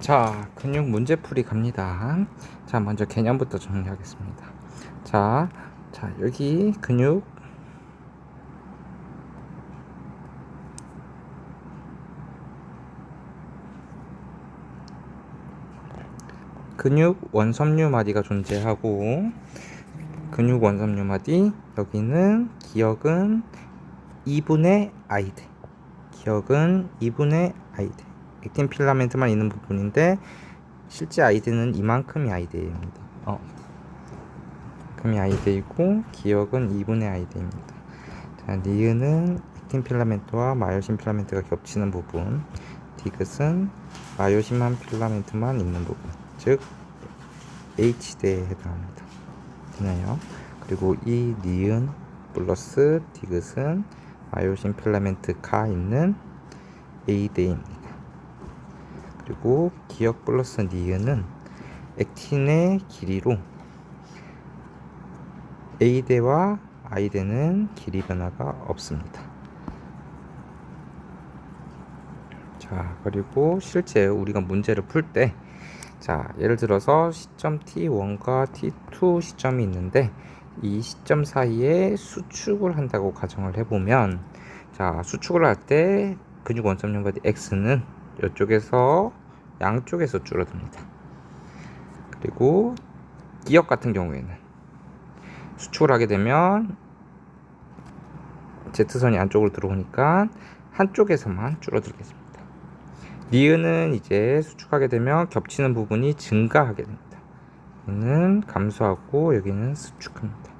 자, 근육 문제풀이 갑니다. 자, 먼저 개념부터 정리하겠습니다. 자, 자, 여기 근육 근육 원섬유 마디가 존재하고 근육 원섬유 마디 여기는 기억은 2분의 아이들 기억은 2분의 아이들 액틴 필라멘트만 있는 부분인데 실제 아이들은 이만큼이 아이들입니다 어. 금이 아이들이고 기억은 2분의 아이들입니다 자, 니은은 액틴 필라멘트와 마요신 필라멘트가 겹치는 부분 디귿은 마요신만 필라멘트만 있는 부분 즉 H대에 해당합니다 되나요? 그리고 이 니은 플러스 디귿은 마요신 필라멘트 가 있는 A대입니다. 그리고 기억 플러스 니은은 액틴의 길이로 A대와 I대는 길이 변화가 없습니다. 자, 그리고 실제 우리가 문제를 풀 때, 자, 예를 들어서 시점 T1과 T2 시점이 있는데, 이 시점 사이에 수축을 한다고 가정을 해보면, 자, 수축을 할 때 근육 원점연과 X는 이쪽에서 양쪽에서 줄어듭니다. 그리고 기억 같은 경우에는 수축을 하게 되면 Z선이 안쪽으로 들어오니까 한쪽에서만 줄어들겠습니다. 니은은 이제 수축하게 되면 겹치는 부분이 증가하게 됩니다. 여기는 감소하고 여기는 수축합니다.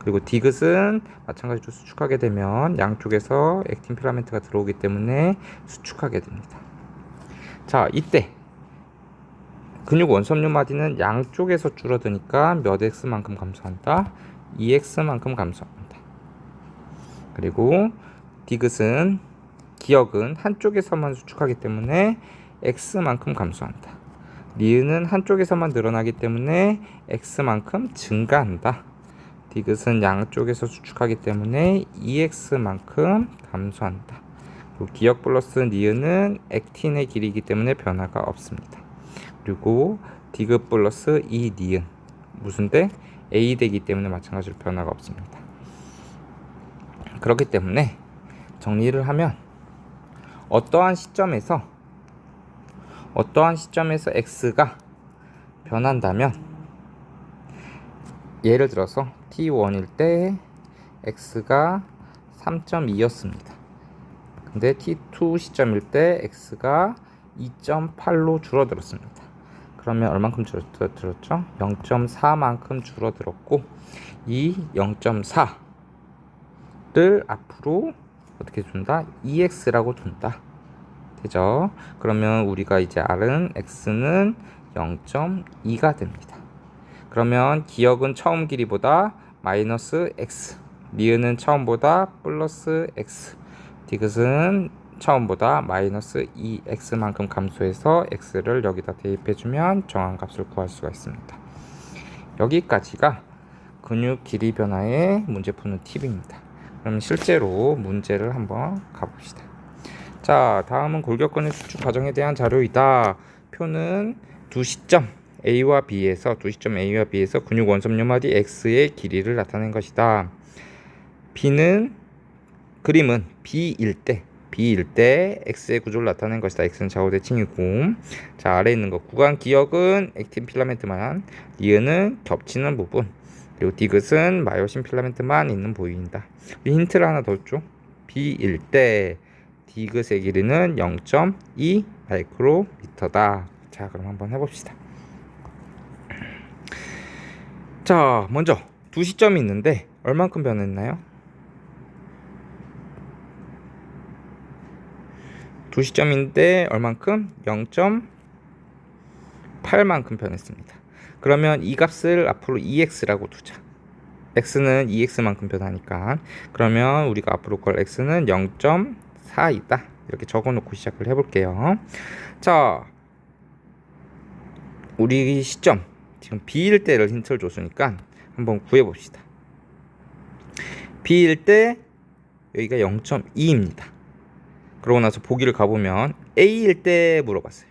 그리고 디귿은 마찬가지로 수축하게 되면 양쪽에서 액틴 필라멘트가 들어오기 때문에 수축하게 됩니다. 자, 이때 근육 원섬유 마디는 양쪽에서 줄어드니까 몇 x만큼 감소한다? 2x만큼 감소합니다. 그리고 디귿은 기억은 한쪽에서만 수축하기 때문에 x만큼 감소한다. 니은은 한쪽에서만 늘어나기 때문에 x만큼 증가한다. 디귿은 양쪽에서 수축하기 때문에 2x만큼 감소한다. 기억 플러스 니은은 액틴의 길이기 때문에 변화가 없습니다. 그리고 디귿 플러스 이 니은 무슨 대? A 되기 때문에 마찬가지로 변화가 없습니다. 그렇기 때문에 정리를 하면 어떠한 시점에서 어떠한 시점에서 x가 변한다면 예를 들어서 t1일 때 x가 3.2였습니다. 근데 t2 시점일 때 x가 2.8로 줄어들었습니다. 그러면 얼만큼 줄어들었죠? 0.4만큼 줄어들었고 이 0.4를 앞으로 어떻게 준다? EX라고 둔다. 되죠? 그러면 우리가 이제 R은 X는 0.2가 됩니다. 그러면 기억은 처음 길이보다 마이너스 X, 니은은 처음보다 플러스 X, 디귿은 처음보다 마이너스 2x만큼 감소해서 x를 여기다 대입해주면 정한 값을 구할 수가 있습니다. 여기까지가 근육 길이 변화의 문제 푸는 팁입니다. 그럼 실제로 문제를 한번 가봅시다. 자, 다음은 골격근의 수축 과정에 대한 자료이다. 표는 두 시점 A와 B에서 두 시점 A와 B에서 근육 원섬유 마디 X의 길이를 나타낸 것이다. B는 그림은 B일 때 B일 때 X의 구조를 나타낸 것이다. X는 좌우 대칭이고 자 아래 있는 거 구간 기억은 액틴 필라멘트만 니은은 겹치는 부분 그리고 디귿은 마요신 필라멘트만 있는 보인다. 힌트를 하나 더 줘. B일 때 디귿의 길이는 0.2 마이크로미터다. 자 그럼 한번 해봅시다. 자 먼저 두 시점이 있는데 얼만큼 변했나요? 두 시점인데 얼만큼? 0.8만큼 변했습니다. 그러면 이 값을 앞으로 2x라고 두자. x는 2x만큼 변하니까 그러면 우리가 앞으로 걸 x는 0.4이다. 이렇게 적어 놓고 시작을 해볼게요. 자, 우리 시점 지금 b일 때를 힌트를 줬으니까 한번 구해봅시다. b일 때 여기가 0.2입니다. 그러고 나서 보기를 가보면 A일 때 물어봤어요.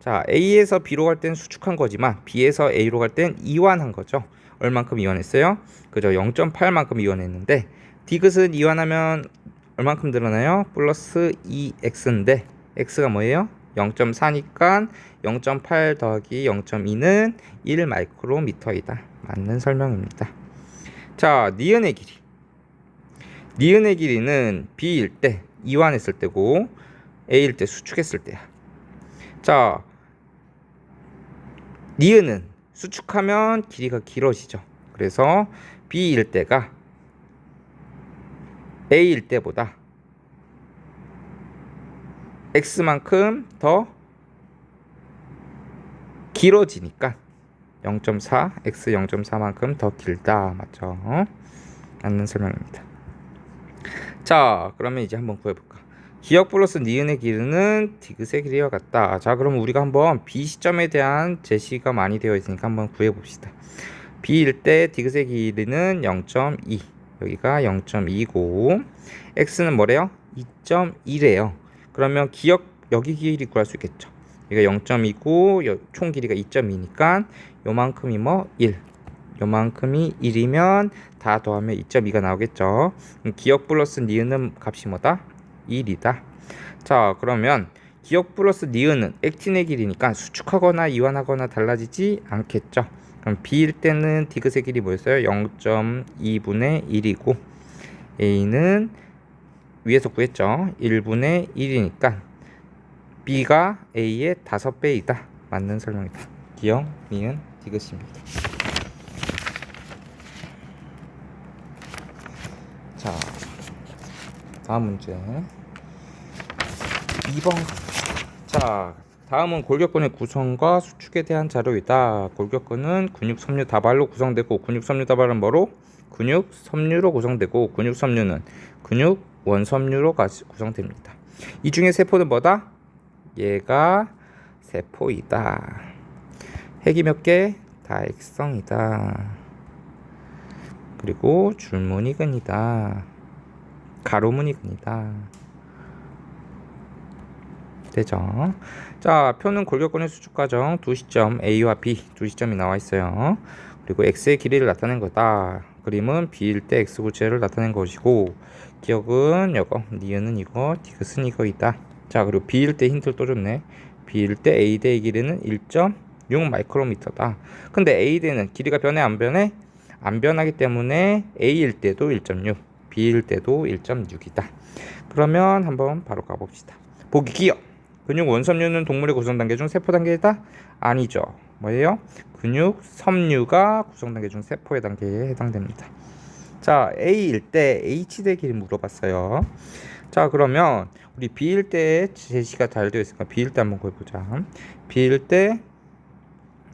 자, A에서 B로 갈 땐 수축한 거지만 B에서 A로 갈 땐 이완한 거죠. 얼만큼 이완했어요? 그죠? 0.8만큼 이완했는데 디귿은 이완하면 얼만큼 늘어나요? 플러스 2x인데 x가 뭐예요? 0.4니까 0.8 더하기 0.2는 1 마이크로미터이다. 맞는 설명입니다. 자, 니은의 길이. 니은의 길이는 B일 때 이완했을 때고 A일 때 수축했을 때야. 자, 니은은 수축하면 길이가 길어지죠. 그래서 B일 때가 A일 때보다 X만큼 더 길어지니까 0.4, X 0.4만큼 더 길다. 맞죠? 맞는 설명입니다. 자, 그러면 이제 한번 구해볼까? 기억 플러스 니은의 길이는 디귿의 길이와 같다. 자, 그럼 우리가 한번 B 시점에 대한 제시가 많이 되어 있으니까 한번 구해봅시다. B일 때 디귿의 길이는 0.2. 여기가 0.2고 X는 뭐래요? 2.1이래요. 그러면 기억 여기 길이 구할 수 있겠죠. 여기가 0.2고 총 길이가 2.2니까 요만큼이 뭐 1. 요만큼이 1이면 다 더하면 2.2가 나오겠죠. 그럼 기억 플러스 니은은 값이 뭐다? 1이다. 자, 그러면 기억 플러스 니은은 액틴의 길이니까 수축하거나 이완하거나 달라지지 않겠죠. 그럼 B일 때는 디귿의 길이 뭐였어요? 0.2분의 1이고 A는 위에서 구했죠. 1분의 1이니까 B가 A의 5배이다. 맞는 설명이다. 기억, 니은, 디귿입니다. 자, 다음 문제. 2번. 자, 다음은 골격근의 구성과 수축에 대한 자료이다. 골격근은 근육 섬유 다발로 구성되고 근육 섬유 다발은 뭐로? 근육 섬유로 구성되고 근육 섬유는 근육 원섬유로 구성됩니다. 이 중에 세포는 뭐다? 얘가 세포이다. 핵이 몇 개? 다 액성이다. 그리고 줄무늬 근이다. 근이다. 되죠? 자, 표는 골격근의 수축 과정 두 시점 A와 B 두 시점이 나와 있어요. 그리고 X의 길이를 나타낸 거다. 그림은 B일 때 X 구체를 나타낸 것이고 기억은 이거, 니은은 이거, 디귿은 이거이다. 자, 그리고 B일 때 힌트를 또 줬네. B일 때 A 대의 길이는 1.6 마이크로미터다. 근데 A 대는 길이가 변해 안 변해? 안 변하기 때문에 A일 때도 1.6, B일 때도 1.6이다. 그러면 한번 바로 가봅시다. 보기 기억. 근육 원섬유는 동물의 구성 단계 중 세포 단계이다? 아니죠. 뭐예요? 근육 섬유가 구성 단계 중 세포의 단계에 해당됩니다. 자, A일 때 H대 길이 물어봤어요. 자, 그러면 우리 B일 때 제시가 잘 되어 있으니까 B일 때 한번 구해 보자. B일 때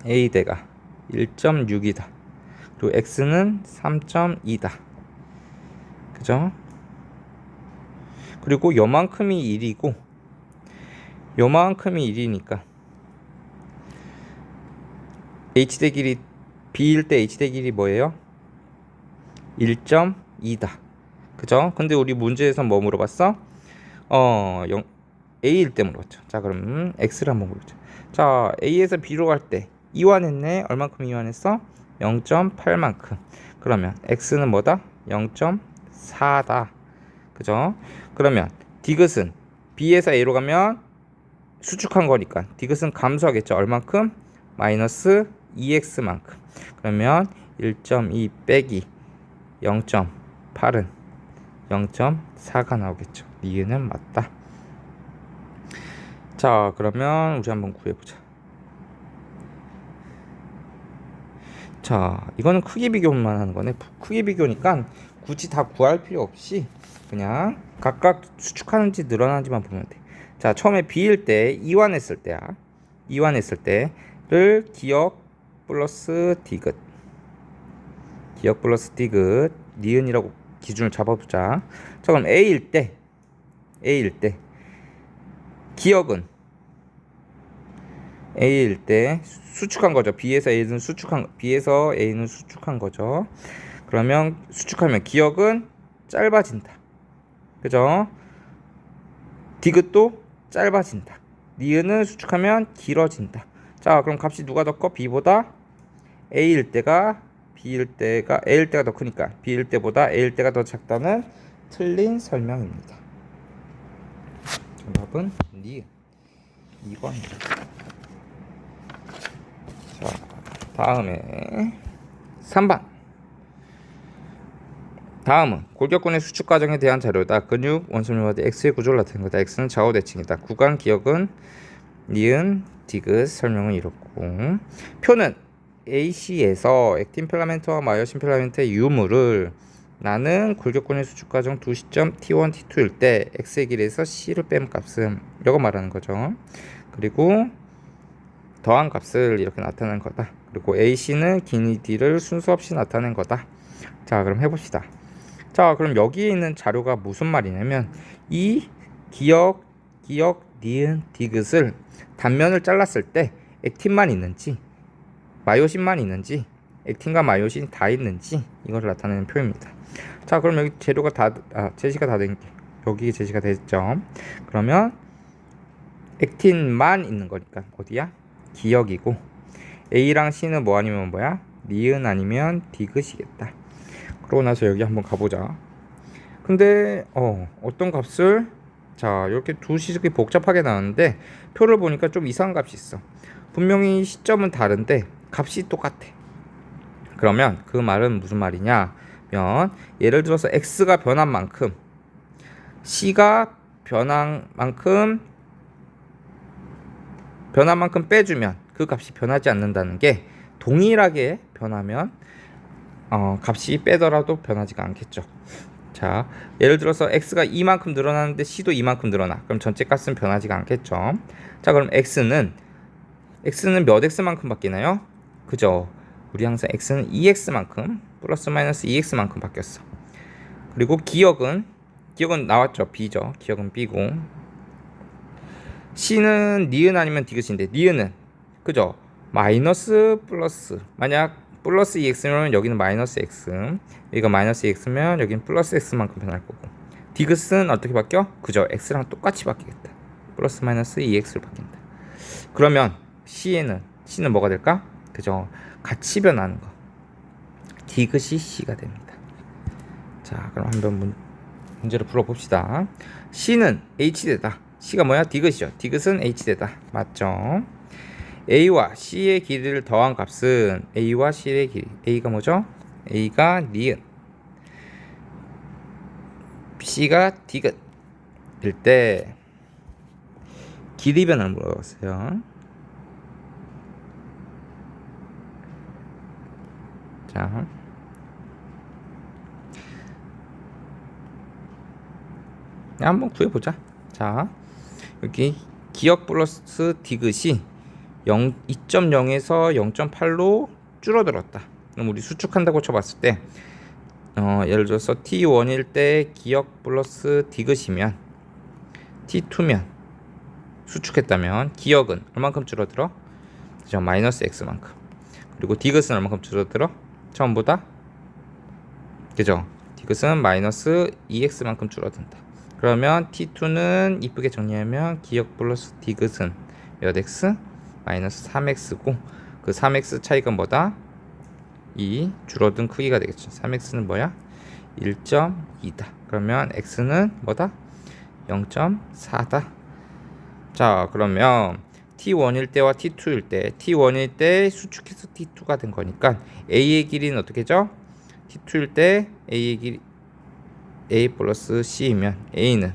A대가 1.6이다. 그리고 X는 3.2다. 그죠? 그리고 요만큼이 1이고 요만큼이 1이니까 H대 길이 B일 때 H대 길이 뭐예요? 1.2다. 그죠? 근데 우리 문제에서 뭐 물어봤어? 어, 0, A일 때 물어봤죠. 자, 그럼 X를 한번 보자. 자, A에서 B로 갈 때 이완했네. 얼만큼 이완했어? 0.8만큼. 그러면 X는 뭐다? 0.4다. 그죠? 그러면 디귿은 B에서 A로 가면 수축한 거니까 디귿은 감소하겠죠. 얼만큼? 마이너스 2x만큼. 그러면 1.2 빼기 0.8은 0.4가 나오겠죠. 니은은 맞다. 자, 그러면 우리 한번 구해보자. 자, 이거는 크기 비교만 하는 거네. 크기 비교니까 굳이 다 구할 필요 없이 그냥 각각 수축하는지 늘어나는지만 보면 돼. 자, 처음에 B일 때 이완했을 때야. 이완했을 때를 기억 플러스 디귿. 기억 플러스 디귿. 니은이라고 기준을 잡아보자. 자, 그럼 A일 때 A일 때 기억은 A일 때 수축한 거죠. B에서 A는 수축한 B에서 A는 수축한 거죠. 그러면 수축하면 기억은 짧아진다. 그죠? 디귿도 짧아진다. 니은을 수축하면 길어진다. 자, 그럼 값이 누가 더 커? b보다 a일 때가 b일 때가 a일 때가 더 크니까 b일 때보다 a일 때가 더 작다는 틀린 설명입니다. 정답은 니은 2번입니다. 자, 다음에 3번. 다음은 골격근의 수축 과정에 대한 자료다. 근육 원심력과 X의 구조를 나타낸 거다. X는 좌우 대칭이다. 구간 기억은 니은 디귿 설명은 이렇고 표는 AC에서 액틴 필라멘트와 마이오신 필라멘트의 유무를 나는 골격근의 수축 과정 두 시점 T1, T2일 때 X의 길이에서 C를 뺀 값은 이거 말하는 거죠. 그리고 더한 값을 이렇게 나타낸 거다. 그리고 AC는 길이 D를 순서 없이 나타낸 거다. 자, 그럼 해봅시다. 자, 그럼 여기에 있는 자료가 무슨 말이냐면 이 기억, 기억, 니은, 디귿을 단면을 잘랐을 때 액틴만 있는지 마요신만 있는지 액틴과 마요신이 다 있는지 이걸 나타내는 표입니다. 자, 그럼 여기 재료가 다 아, 제시가 다된 여기 제시가 됐죠. 그러면 액틴만 있는 거니까 어디야? 기억이고 A랑 C는 뭐 아니면 뭐야? 니은 아니면 디귿이겠다. 그러고 나서 여기 한번 가보자. 근데 어 어떤 값을 자 이렇게 두 시식이 복잡하게 나왔는데 표를 보니까 좀 이상한 값이 있어. 분명히 시점은 다른데 값이 똑같아. 그러면 그 말은 무슨 말이냐면 예를 들어서 x가 변한 만큼 c가 변한 만큼 변한 만큼 빼주면 그 값이 변하지 않는다는 게 동일하게 변하면 어, 값이 빼더라도 변하지가 않겠죠. 자, 예를 들어서 x가 이만큼 늘어나는데 c도 이만큼 늘어나. 그럼 전체 값은 변하지가 않겠죠. 자, 그럼 x는 x는 몇 x만큼 바뀌나요? 그죠? 우리 항상 x는 2x만큼 플러스 마이너스 2x만큼 바뀌었어. 그리고 기억은 기억은 나왔죠. b죠. 기억은 b고 c는 니은 아니면 디귿인데 니은은 그죠? 마이너스 플러스 만약 플러스 2x면 여기는 마이너스 x 여기가 마이너스 2x면 여기는 플러스 x만큼 변할 거고 디귿은 어떻게 바뀌어? 그죠? x랑 똑같이 바뀌겠다 플러스 마이너스 2x를 바뀐다 그러면 c에는 c는 뭐가 될까? 그죠? 같이 변하는 거 디귿이 c가 됩니다 자 그럼 한번 문, 문제를 풀어봅시다 c는 h대다 c가 뭐야? 디귿이죠 디귿은 h대다 맞죠? A와 c의 길이를 더한 값은 a와 c의 길이 a가 뭐죠? a가 니은. C가 디귿. 일때 길이 변화를 물어봤어요. 자. 한번 구해보자. 자. 여기 기억 플러스 디귿이 0, 2.0에서 0.8로 줄어들었다. 그럼 우리 수축한다고 쳐봤을 때, 어, 예를 들어서 T1일 때 기억 플러스 디귿이면 T2면 수축했다면 기억은 얼만큼 줄어들어? 그죠? 마이너스 X만큼. 그리고 디귿은 얼만큼 줄어들어? 처음보다? 그죠? 디귿은 마이너스 2X만큼 줄어든다. 그러면 T2는 이쁘게 정리하면 기억 플러스 디귿은 몇 X? 마이너스 3x고 그 3x 차이가 뭐다? 이 줄어든 크기가 되겠죠. 3x는 뭐야? 1.2다. 그러면 x는 뭐다? 0.4다. 자, 그러면 t1일 때와 t2일 때 t1일 때 수축해서 t2가 된 거니까 a의 길이는 어떻게 죠? t2일 때 a의 길이 a 플러스 c이면 a는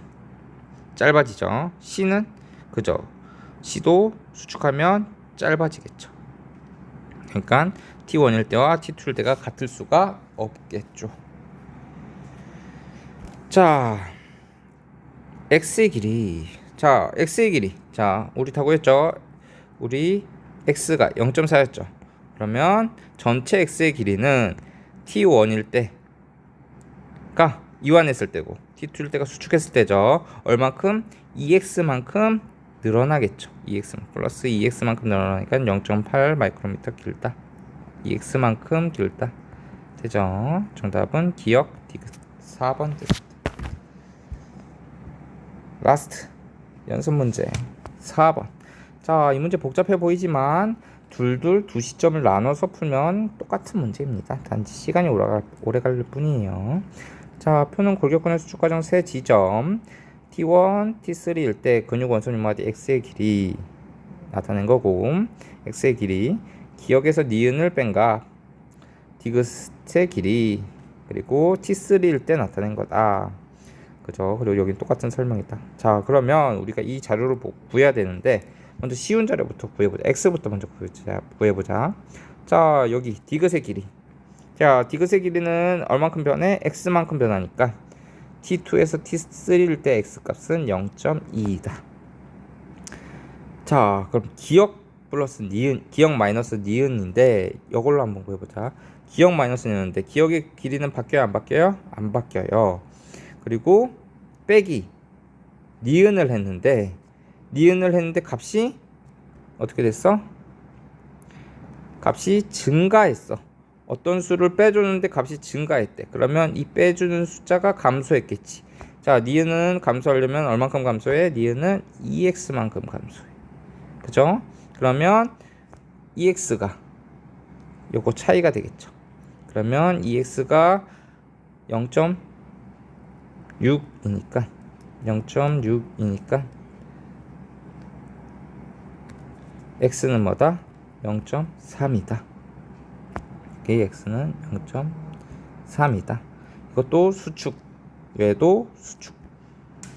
짧아지죠. c는 그죠? C도 수축하면 짧아지겠죠. 그러니까 T1일 때와 T2일 때가 같을 수가 없겠죠. 자, X의 길이. 자, X의 길이. 자, 우리 다 구했죠? 우리 X가 0.4였죠. 그러면 전체 X의 길이는 T1일 때가 이완했을 때고 T2일 때가 수축했을 때죠. 얼만큼? 2X만큼 늘어나겠죠. 2x 플러스 2x만큼 늘어나니까 0.8 마이크로미터 길다. 2x만큼 길다. 되죠? 정답은 기억 디귿 4번 되겠다. 라스트 연습 문제 4번. 자, 이 문제 복잡해 보이지만 둘둘 두 시점을 나눠서 풀면 똑같은 문제입니다. 단지 시간이 오래 갈, 오래 갈 뿐이에요. 자, 표는 골격근의 수축 과정 세 지점 T1, T3일 때 근육 원소님마다 x의 길이 나타낸 거고 x의 길이 기억에서 니은을 뺀값 디귿의 길이 그리고 T3일 때 나타낸 거다. 그죠? 그리고 여긴 똑같은 설명이다. 자, 그러면 우리가 이 자료를 보- 구해야 되는데 먼저 쉬운 자료부터 구해보자. x부터 먼저 구해보자. 구해보자. 자, 여기 디귿의 길이. 자, 디귿의 길이는 얼만큼 변해? x만큼 변하니까 t2에서 t3일 때 x 값은 0.2이다. 자, 그럼 기억 플러스 니은, 기억 마이너스 니은인데 이걸로 한번 구해보자. 기억 마이너스 니은인데 기억의 길이는 바뀌어요, 안 바뀌어요? 안 바뀌어요. 그리고 빼기 니은을 했는데 니은을 했는데 값이 어떻게 됐어? 값이 증가했어. 어떤 수를 빼주는데 값이 증가했대. 그러면 이 빼주는 숫자가 감소했겠지. 자, 니은은 감소하려면 얼만큼 감소해? 니은은 2x만큼 감소해. 그죠? 그러면 ex가 요거 차이가 되겠죠. 그러면 ex가 0.6이니까 0.6이니까 x는 뭐다? 0.3이다. 이 x는 0.3이다. 이것도 수축. 얘도 수축.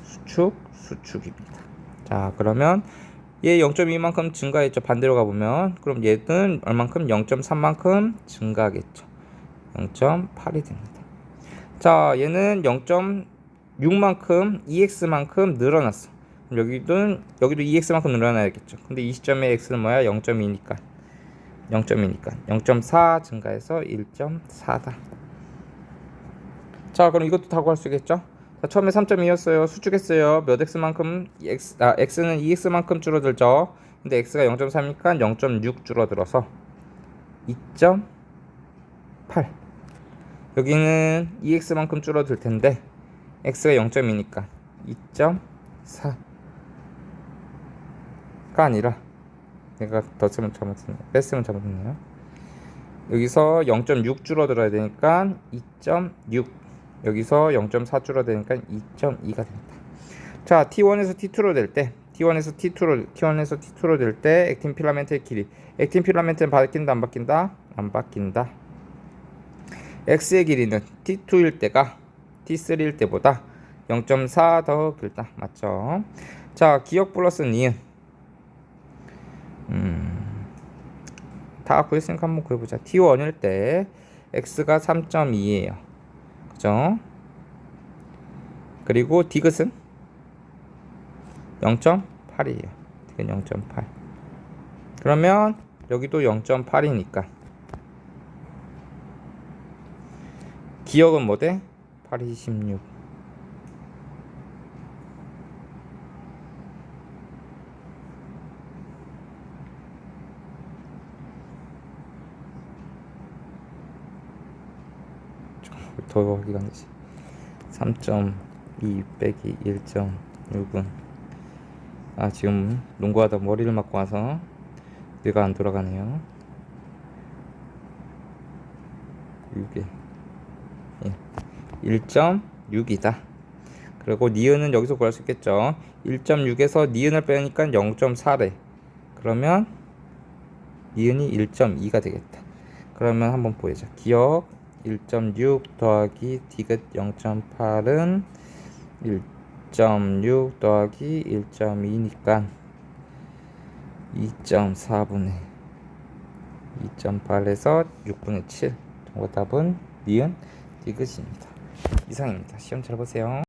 수축, 수축입니다. 자, 그러면 얘 0.2만큼 증가했죠. 반대로 가보면. 그럼 얘는 얼만큼? 0.3만큼 증가하겠죠. 0.8이 됩니다. 자, 얘는 0.6만큼, 2x만큼 늘어났어. 여기도, 여기도 2x만큼 늘어나야겠죠. 근데 이 시점에 x는 뭐야? 0.2니까. 0.2니까. 0.4 증가해서 1.4다. 자, 그럼 이것도 다 구할 수 있겠죠? 자, 처음에 3.2였어요. 수축했어요. 몇 x만큼 x 아 x는 2x만큼 줄어들죠. 근데 x가 0.3이니까 0.6 줄어들어서 2.8. 여기는 2x만큼 줄어들 텐데 x가 0.2니까 2.4가 아니라 내가 더 쓰면 잘못했네. 뺐으면 잘못했네요. 여기서 0.6 줄어들어야 되니까 2.6 여기서 0.4 줄어드니까 2.2가 됩니다. 자, T1에서 T2로 될 때, T1에서 T2로, T1에서 T2로 될 때 액틴 필라멘트의 길이, 액틴 필라멘트는 바뀐다 안 바뀐다? 안 바뀐다. X의 길이는 T2일 때가 T3일 때보다 0.4 더 길다. 맞죠? 자, 기억 플러스 니은. 음, 다 구했으니까 한번 구해보자. T1일 때 X가 3.2예요. 그죠? 그리고 디귿은 0.8이에요. 디귿 0.8. 그러면 여기도 0.8이니까 기억은 뭐 돼? 8, 26. 더 하기가 안 되지. 3.2 빼기 1.6은 아 지금 농구하다 머리를 맞고 와서 뇌가 안 돌아가네요. 6에 예. 1.6이다. 그리고 니은은 여기서 구할 수 있겠죠. 1.6에서 니은을 빼니까 0.4래. 그러면 니은이 1.2가 되겠다. 그러면 한번 보여줘. 기억 1.6 더하기 디귿 0.8은 1.6 더하기 1.2니까 2.4분의 2.8에서 6분의 7 정답은 니은 디귿입니다. 이상입니다. 시험 잘 보세요.